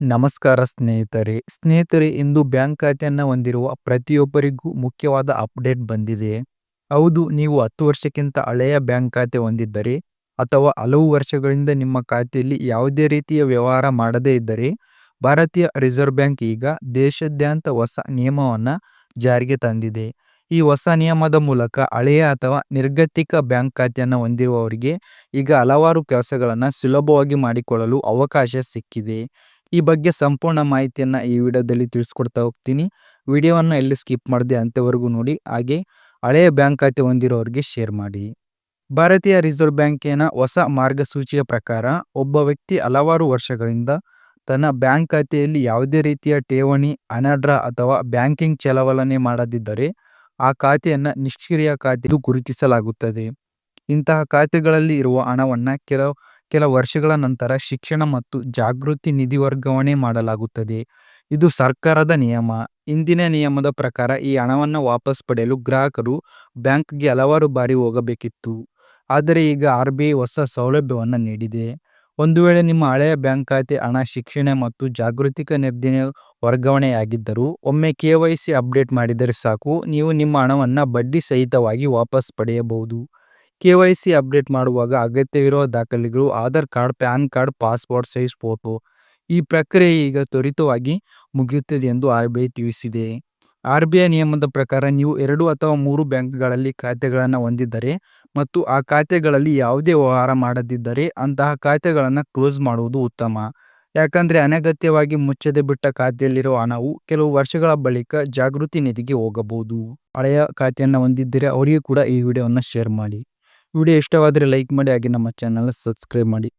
ನಮಸ್ಕಾರ ಸ್ನೇಹಿತರೆ. ಸ್ನೇಹಿತರೆ, ಇಂದು ಬ್ಯಾಂಕ್ ಖಾತೆಯನ್ನು ಹೊಂದಿರುವ ಪ್ರತಿಯೊಬ್ಬರಿಗೂ ಮುಖ್ಯವಾದ ಅಪ್ಡೇಟ್ ಬಂದಿದೆ. ಹೌದು, ನೀವು ಹತ್ತು ವರ್ಷಕ್ಕಿಂತ ಹಳೆಯ ಬ್ಯಾಂಕ್ ಖಾತೆ ಹೊಂದಿದ್ದರೆ ಅಥವಾ ಹಲವು ವರ್ಷಗಳಿಂದ ನಿಮ್ಮ ಖಾತೆಯಲ್ಲಿ ಯಾವುದೇ ರೀತಿಯ ವ್ಯವಹಾರ ಮಾಡದೇ ಇದ್ದರೆ, ಭಾರತೀಯ ರಿಸರ್ವ್ ಬ್ಯಾಂಕ್ ಈಗ ದೇಶಾದ್ಯಂತ ಹೊಸ ನಿಯಮವನ್ನು ಜಾರಿಗೆ ತಂದಿದೆ. ಈ ಹೊಸ ನಿಯಮದ ಮೂಲಕ ಹಳೆಯ ಅಥವಾ ನಿರ್ಗತಿಕ ಬ್ಯಾಂಕ್ ಖಾತೆಯನ್ನು ಹೊಂದಿರುವವರಿಗೆ ಈಗ ಹಲವಾರು ಕೆಲಸಗಳನ್ನು ಸುಲಭವಾಗಿ ಮಾಡಿಕೊಳ್ಳಲು ಅವಕಾಶ ಸಿಕ್ಕಿದೆ. ಈ ಬಗ್ಗೆ ಸಂಪೂರ್ಣ ಮಾಹಿತಿಯನ್ನು ಈ ವಿಡಿಯೋದಲ್ಲಿ ತಿಳಿಸ್ಕೊಡ್ತಾ ಹೋಗ್ತೀನಿ. ವಿಡಿಯೋವನ್ನು ಎಲ್ಲಿ ಸ್ಕಿಪ್ ಮಾಡಿದೆ ಅಂತವರೆಗೂ ನೋಡಿ, ಹಾಗೆ ಹಳೆಯ ಬ್ಯಾಂಕ್ ಖಾತೆ ಹೊಂದಿರೋರಿಗೆ ಶೇರ್ ಮಾಡಿ. ಭಾರತೀಯ ರಿಸರ್ವ್ ಬ್ಯಾಂಕಿನ ಹೊಸ ಮಾರ್ಗಸೂಚಿಯ ಪ್ರಕಾರ, ಒಬ್ಬ ವ್ಯಕ್ತಿ ಹಲವಾರು ವರ್ಷಗಳಿಂದ ತನ್ನ ಬ್ಯಾಂಕ್ ಖಾತೆಯಲ್ಲಿ ಯಾವುದೇ ರೀತಿಯ ಠೇವಣಿ ಹಣ ಡ್ರಾ ಅಥವಾ ಬ್ಯಾಂಕಿಂಗ್ ಚಲವಲನೆ ಮಾಡದಿದ್ದರೆ, ಆ ಖಾತೆಯನ್ನು ನಿಷ್ಕ್ರಿಯ ಖಾತೆ ಗುರುತಿಸಲಾಗುತ್ತದೆ. ಇಂತಹ ಖಾತೆಗಳಲ್ಲಿ ಇರುವ ಹಣವನ್ನು ಕೆಲವು ಕೆಲ ವರ್ಷಗಳ ನಂತರ ಶಿಕ್ಷಣ ಮತ್ತು ಜಾಗೃತಿ ನಿಧಿ ವರ್ಗಾವಣೆ ಮಾಡಲಾಗುತ್ತದೆ. ಇದು ಸರ್ಕಾರದ ನಿಯಮ. ಇಂದಿನ ನಿಯಮದ ಪ್ರಕಾರ ಈ ಹಣವನ್ನು ವಾಪಸ್ ಪಡೆಯಲು ಗ್ರಾಹಕರು ಬ್ಯಾಂಕ್ಗೆ ಹಲವಾರು ಬಾರಿ ಹೋಗಬೇಕಿತ್ತು. ಆದರೆ ಈಗ ಆರ್ ಬಿ ಐ ಹೊಸ ಸೌಲಭ್ಯವನ್ನು ನೀಡಿದೆ. ಒಂದು ವೇಳೆ ನಿಮ್ಮ ಹಳೆಯ ಬ್ಯಾಂಕ್ ಖಾತೆ, ಹಣ, ಶಿಕ್ಷಣ ಮತ್ತು ಜಾಗೃತಿಕ ನಿರ್ದಿನ ವರ್ಗಾವಣೆಯಾಗಿದ್ದರೂ ಒಮ್ಮೆ ಕೆ ವೈ ಸಿ ಅಪ್ಡೇಟ್ ಮಾಡಿದರೆ ಸಾಕು. ನೀವು ನಿಮ್ಮ ಹಣವನ್ನು ಬಡ್ಡಿ ಸಹಿತವಾಗಿ ವಾಪಸ್ ಪಡೆಯಬಹುದು. ಕೆ ವೈ ಸಿ ಅಪ್ಡೇಟ್ ಮಾಡುವಾಗ ಅಗತ್ಯವಿರುವ ದಾಖಲೆಗಳು, Aadhaar card, PAN card passport size photo ಈ ಪ್ರಕ್ರಿಯೆ ಈಗ ತ್ವರಿತವಾಗಿ ಮುಗಿಯುತ್ತದೆ ಎಂದು ಆರ್ ಬಿ ಐ ತಿಳಿಸಿದೆ. ಆರ್ ಬಿ ಐ ನಿಯಮದ ಪ್ರಕಾರ ನೀವು ಎರಡು ಅಥವಾ ಮೂರು ಬ್ಯಾಂಕ್ಗಳಲ್ಲಿ ಖಾತೆಗಳನ್ನು ಹೊಂದಿದ್ದರೆ ಮತ್ತು ಆ ಖಾತೆಗಳಲ್ಲಿ ಯಾವುದೇ ವ್ಯವಹಾರ ಮಾಡದಿದ್ದರೆ ಅಂತಹ ಖಾತೆಗಳನ್ನು ಕ್ಲೋಸ್ ಮಾಡುವುದು ಉತ್ತಮ. ಯಾಕಂದರೆ ಅನಗತ್ಯವಾಗಿ ಮುಚ್ಚದೆ ಬಿಟ್ಟ ಖಾತೆಯಲ್ಲಿರುವ ಹಣವು ಕೆಲವು ವರ್ಷಗಳ ಬಳಿಕ ಜಾಗೃತಿ ನಿಧಿಗೆ ಹೋಗಬಹುದು. ಹಳೆಯ ಖಾತೆಯನ್ನು ಹೊಂದಿದ್ದರೆ ಅವರಿಗೆ ಕೂಡ ಈ ವಿಡಿಯೋವನ್ನು ಶೇರ್ ಮಾಡಿ. ವಿಡಿಯೋ ಇಷ್ಟವಾದರೆ ಲೈಕ್ ಮಾಡಿ ಹಾಗೆ ನಮ್ಮ ಚಾನಲ್ ಸಬ್ಸ್ಕ್ರೈಬ್ ಮಾಡಿ.